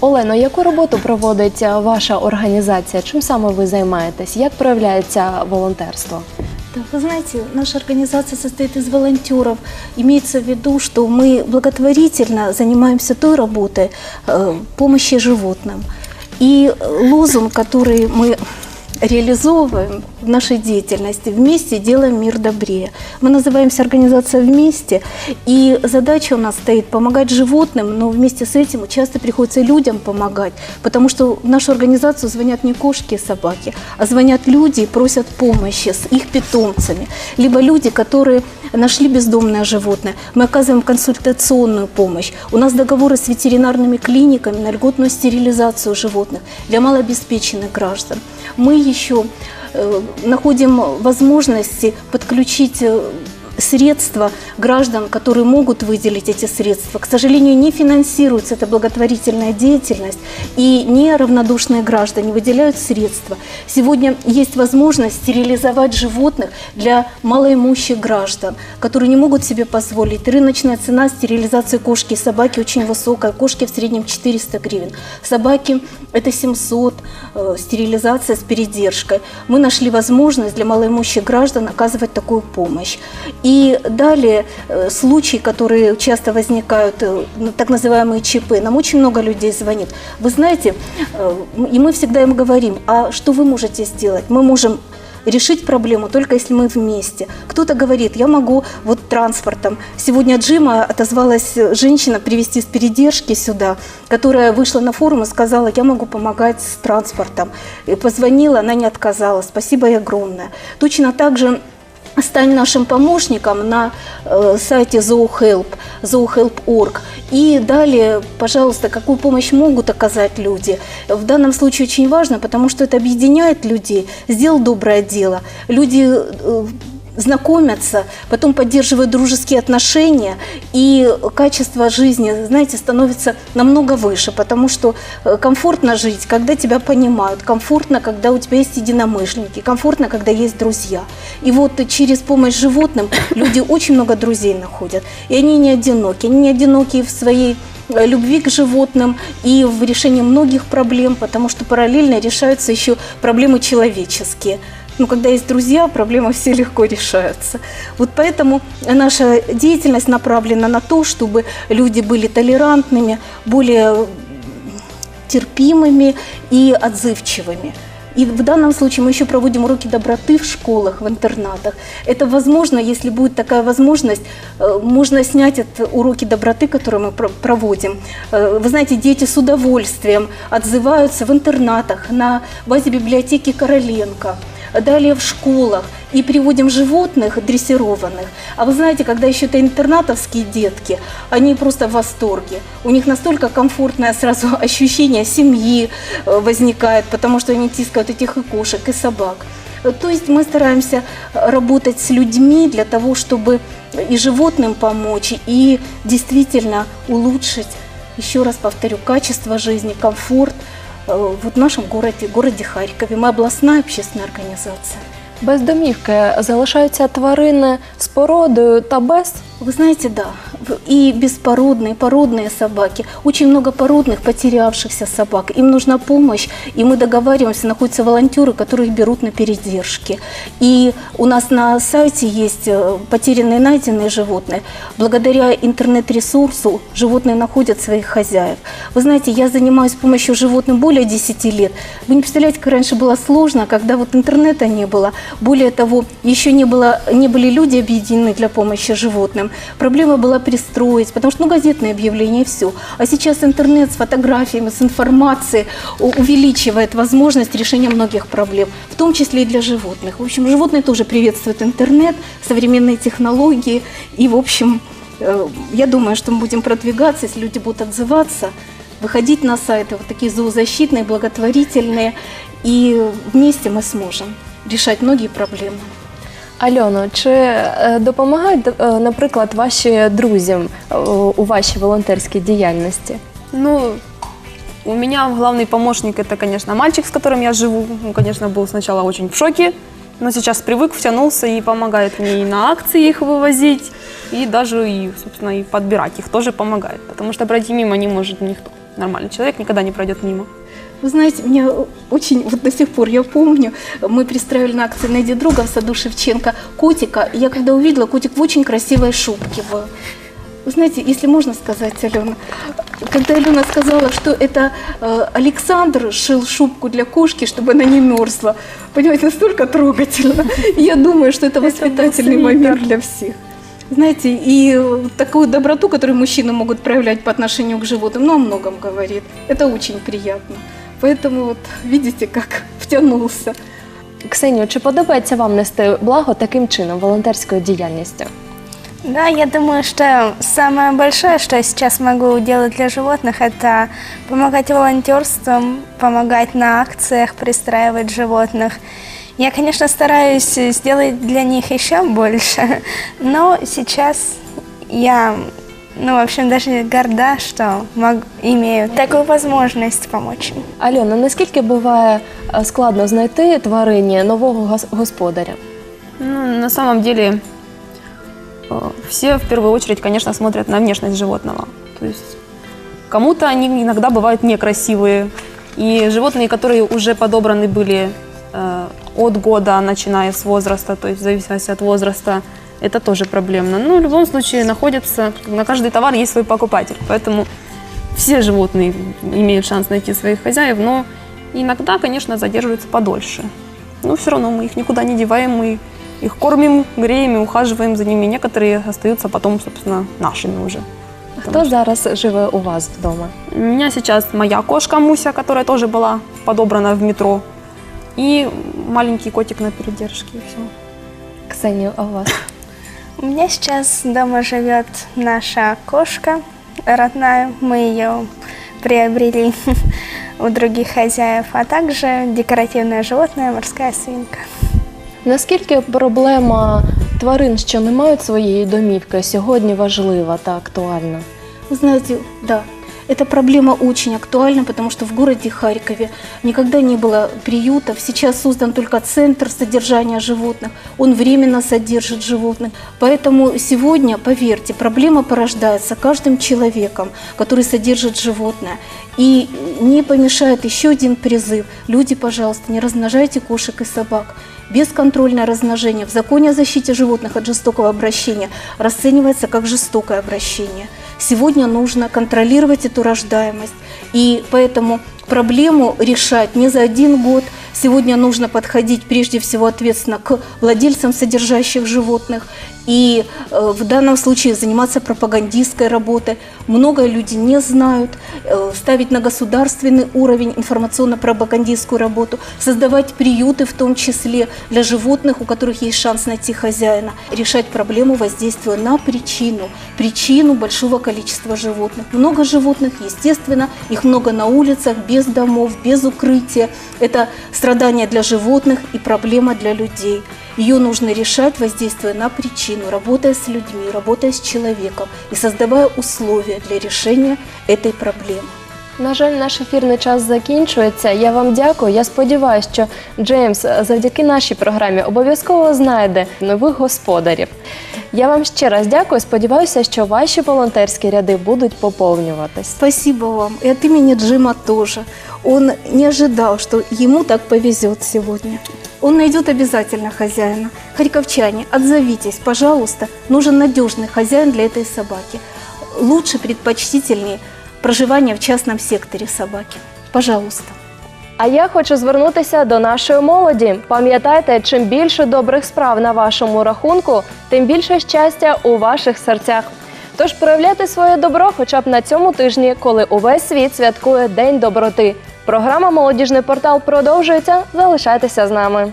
Олено, яку роботу проводить е, ваша організація? Чим саме ви займаєтесь? Як проявляється волонтерство? Да, вы знаете, наша организация состоит из волонтеров. Имеется в виду, что мы благотворительно занимаемся той работой э, помощи животным. И лозунг, который мы реализовываем в нашей деятельности «Вместе делаем мир добрее». Мы называемся организация «Вместе», и задача у нас стоит помогать животным, но вместе с этим часто приходится людям помогать, потому что в нашу организацию звонят не кошки и собаки, а звонят люди и просят помощи с их питомцами, либо люди, которые нашли бездомное животное. Мы оказываем консультационную помощь. У нас договоры с ветеринарными клиниками на льготную стерилизацию животных для малообеспеченных граждан. Мы еще э, находим возможности подключить э, средства граждан, которые могут выделить эти средства. К сожалению, не финансируется эта благотворительная деятельность, и неравнодушные граждане выделяют средства. Сегодня есть возможность стерилизовать животных для малоимущих граждан, которые не могут себе позволить. Рыночная цена стерилизации кошки и собаки очень высокая. Кошки в среднем 400 гривен. Собаки это 700, э, стерилизация с передержкой. Мы нашли возможность для малоимущих граждан оказывать такую помощь. И далее э, случаи, которые часто возникают, э, ну, так называемые ЧП. Нам очень много людей звонит. Вы знаете, э, и мы всегда им говорим, а что вы можете сделать? Мы можем решить проблему только если мы вместе. Кто-то говорит, я могу вот транспортом. Сегодня Джима отозвалась женщина привезти с передержки сюда, которая вышла на форум и сказала, я могу помогать с транспортом. И позвонила, она не отказала. Спасибо ей огромное. Точно так же Стань нашим помощником на э, сайте ZooHelp, zoohelp.org. И далее, пожалуйста, какую помощь могут оказать люди. В данном случае очень важно, потому что это объединяет людей. Сделал доброе дело. Люди э, знакомятся, потом поддерживают дружеские отношения, и качество жизни, знаете, становится намного выше, потому что э, комфортно жить, когда тебя понимают, комфортно, когда у тебя есть единомышленники, комфортно, когда есть друзья. И вот через помощь животным люди очень много друзей находят, и они не одиноки, они не одиноки в своей э, любви к животным и в решении многих проблем, потому что параллельно решаются еще проблемы человеческие. Ну, когда есть друзья, проблемы все легко решаются. Вот поэтому наша деятельность направлена на то, чтобы люди были толерантными, более терпимыми и отзывчивыми. И в данном случае мы еще проводим уроки доброты в школах, в интернатах. Это возможно, если будет такая возможность, э, можно снять от уроки доброты, которые мы про- проводим. Э, Вы знаете, дети с удовольствием отзываются в интернатах на базе библиотеки Короленко далее в школах и приводим животных дрессированных. А вы знаете, когда еще это интернатовские детки, они просто в восторге. У них настолько комфортное сразу ощущение семьи э, возникает, потому что они тискают этих и кошек, и собак. То есть мы стараемся работать с людьми для того, чтобы и животным помочь, и действительно улучшить, еще раз повторю, качество жизни, комфорт вот в нашем городе, городе Харькове. Мы областная общественная организация. Без домівки залишаються тварини з породою та без Вы знаете, да, и беспородные, породные собаки. Очень много породных, потерявшихся собак. Им нужна помощь, и мы договариваемся, находятся волонтеры, которые их берут на передержки. И у нас на сайте есть э, потерянные найденные животные. Благодаря интернет-ресурсу животные находят своих хозяев. Вы знаете, я занимаюсь помощью животным более 10 лет. Вы не представляете, как раньше было сложно, когда вот интернета не было. Более того, еще не, было, не были люди объединены для помощи животным. Проблема была пристроить, потому что ну, газетные объявления все. А сейчас интернет с фотографиями, с информацией увеличивает возможность решения многих проблем, в том числе и для животных. В общем, животные тоже приветствуют интернет, современные технологии. И, в общем, э, я думаю, что мы будем продвигаться, если люди будут отзываться, выходить на сайты, вот такие зоозащитные, благотворительные, и вместе мы сможем решать многие проблемы. Альоно, чи е, допомагають, е, наприклад, ваші друзі е, у вашій волонтерській діяльності? Ну, у меня главный помощник это, конечно, мальчик, с которым я живу. Он, конечно, был сначала очень в шоке, но сейчас привык, втянулся и помогает мне и на акции их вывозить, и даже, и, собственно, и подбирать их тоже помогает, потому что пройти мимо не может никто. нормальный человек никогда не пройдет мимо. Вы знаете, меня очень, вот до сих пор я помню, мы пристраивали на акции «Найди друга» в саду Шевченко котика. И я когда увидела, котик в очень красивой шубке. был. Вы знаете, если можно сказать, Алена, когда Алена сказала, что это э, Александр шил шубку для кошки, чтобы она не мерзла, понимаете, настолько трогательно. Я думаю, что это воспитательный момент для всех. Знаете, и такую доброту, которую мужчины могут проявлять по отношению к животным, ну, о многом говорит. Это очень приятно. Поэтому вот видите, как втянулся. Ксенію, чи подобається вам нести благо таким чином, волонтерською діяльністю? Да, я думаю, что самое большое, что я сейчас могу делать для животных, это помогать волонтерством, помогать на акциях, пристраивать животных. Я, конечно, стараюсь сделать для них еще больше, но сейчас я, ну, в общем, даже горда, что мог- имею такую возможность помочь им. Альона, наскільки буває е, складно знайти тварині нового гос- господаря? Ну, на самом деле, э, все в первую очередь, конечно, смотрят на внешность животного. То есть кому-то они иногда бывают некрасивые. И животные, которые уже подобраны были э, от года, начиная с возраста, то есть в зависимости от возраста, это тоже проблемно. Но в любом случае находятся, на каждый товар есть свой покупатель. Поэтому все животные имеют шанс найти своих хозяев, но иногда, конечно, задерживаются подольше. Но все равно мы их никуда не деваем, мы их кормим, греем и ухаживаем за ними. Некоторые остаются потом, собственно, нашими уже. Хто зараз живе у вас вдома? У меня сейчас моя кошка Муся, которая тоже была подобрана в метро. И маленький котик на передержке. И все. Ксенію, а у вас? У меня сейчас дома живет наша кошка родная. Мы ее приобрели у других хозяев, а также декоративное животное морская свинка. Наскільки проблема тварин, що не мають своєї домівки, сьогодні важлива та актуальна? Вы знаете, да, эта проблема очень актуальна, потому что в городе Харькове никогда не было приютов. Сейчас создан только центр содержания животных. Он временно содержит животных. Поэтому сегодня, поверьте, проблема порождается каждым человеком, который содержит животное. И не помешает еще один призыв. Люди, пожалуйста, не размножайте кошек и собак. Бесконтрольное размножение в законе о защите животных от жестокого обращения расценивается как жестокое обращение. Сегодня нужно контролировать эту рождаемость. И поэтому проблему решать не за один год. Сегодня нужно подходить прежде всего ответственно к владельцам содержащих животных и э, в данном случае заниматься пропагандистской работой. Много людей не знают, э, ставить на государственный уровень информационно-пропагандистскую работу, создавать приюты в том числе для животных, у которых есть шанс найти хозяина, решать проблему воздействия на причину, причину большого количества животных. Много животных, естественно, их много на улицах, без домов, без укрытия. Это страдания для животных и проблема для людей. Ее нужно решать, воздействуя на причину, работая с людьми, работая с человеком и создавая условия для решения этой проблемы. На жаль, наш ефірний час закінчується. Я вам дякую. Я сподіваюся, що Джеймс завдяки нашій програмі обов'язково знайде нових господарів. Я вам ще раз дякую. Сподіваюся, що ваші волонтерські ряди будуть поповнюватись. Спасибо вам. И от имени Джима тоже. Он не ожидал, что ему так повезет сегодня. Он найдет обязательно хозяина. Харьковчане, отзовитесь, пожалуйста. Нужен надежный хозяин для этой собаки. Лучше, предпочтительнее проживание в частном секторе собаки. Пожалуйста. А я хочу звернутися до нашої молоді. Пам'ятайте, чим більше добрих справ на вашому рахунку, тим більше щастя у ваших серцях. Тож проявляйте своє добро хоча б на цьому тижні, коли увесь світ святкує День доброти. Програма Молодіжний портал продовжується. Залишайтеся з нами.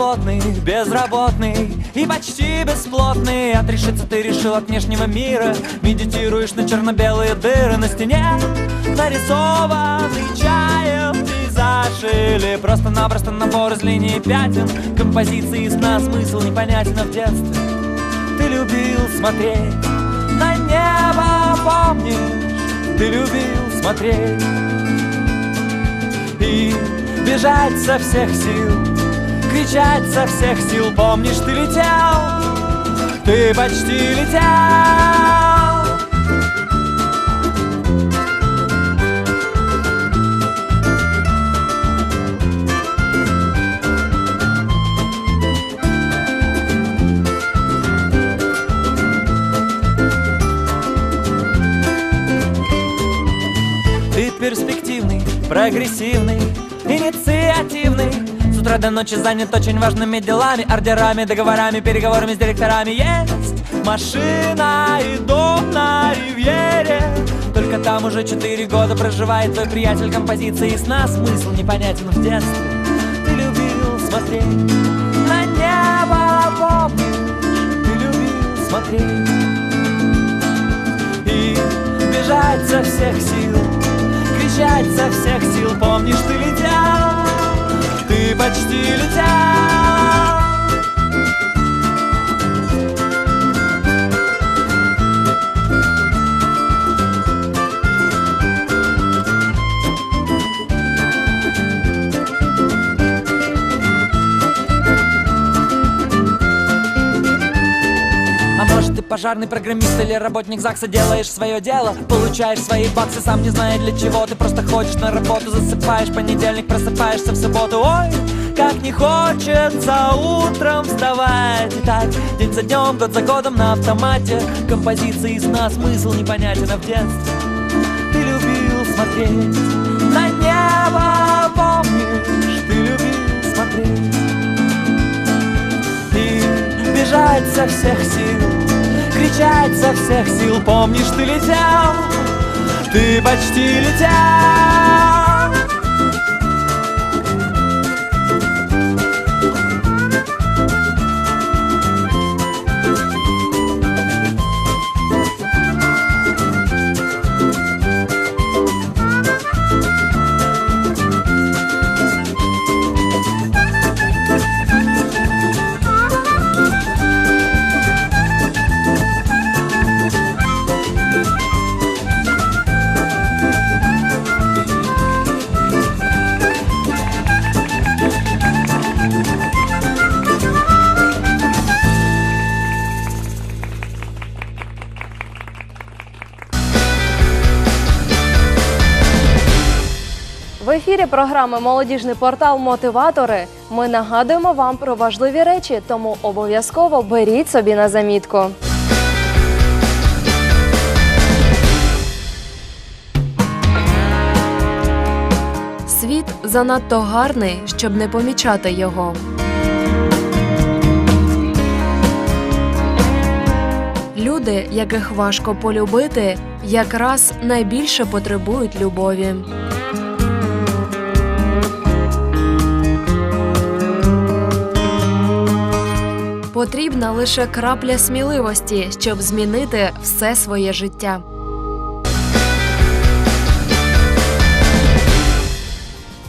Беззаботный, безработный и почти бесплотный. Отрешиться ты решил от внешнего мира. Медитируешь на черно-белые дыры на стене. Нарисованный чаем пейзаж Или просто-напросто набор из линий пятен. Композиции сна, смысл непонятен, а в детстве Ты любил смотреть на небо, помнишь? Ты любил смотреть и бежать со всех сил, кричать со всех сил. Помнишь, ты летел, ты почти летел. Ты перспективный, прогрессивный, инициативный утра до ночи занят очень важными делами Ордерами, договорами, переговорами с директорами. Есть машина и дом на ривьере. Только там уже четыре года проживает твой приятель композиции. Сна Смысл непонятен в детстве. Ты любил смотреть на небо, помнишь? Ты любил смотреть. И бежать со всех сил, кричать со всех сил. Помнишь, ты ты почти летел. А может ты пожарный программист или работник ЗАГСа Делаешь свое дело, получаешь свои баксы Сам не зная для чего, ты просто ходишь на работу Засыпаешь, понедельник просыпаешься в субботу Ой, как не хочется утром вставать И так, день за днем, год за годом на автомате Композиции сна, смысл непонятен, а в детстве Ты любил смотреть на небо, помнишь Ты любил смотреть и бежать со всех сил, кричать со всех сил. Помнишь, ты летел, ты почти летел. Ефірі програми Молодіжний портал Мотиватори. Ми нагадуємо вам про важливі речі, тому обов'язково беріть собі на замітку. Світ занадто гарний, щоб не помічати його. Люди, яких важко полюбити, якраз найбільше потребують любові. Потрібна лише крапля сміливості, щоб змінити все своє життя.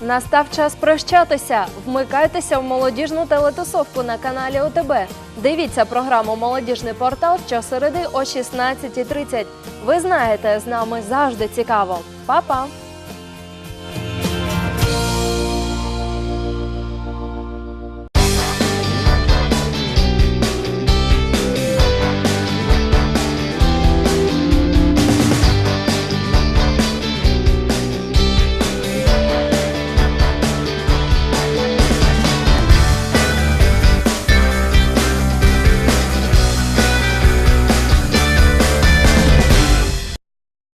Настав час прощатися. Вмикайтеся в молодіжну телетусовку на каналі ОТБ. Дивіться програму Молодіжний портал щосереди о 16.30. Ви знаєте, з нами завжди цікаво. Па-па!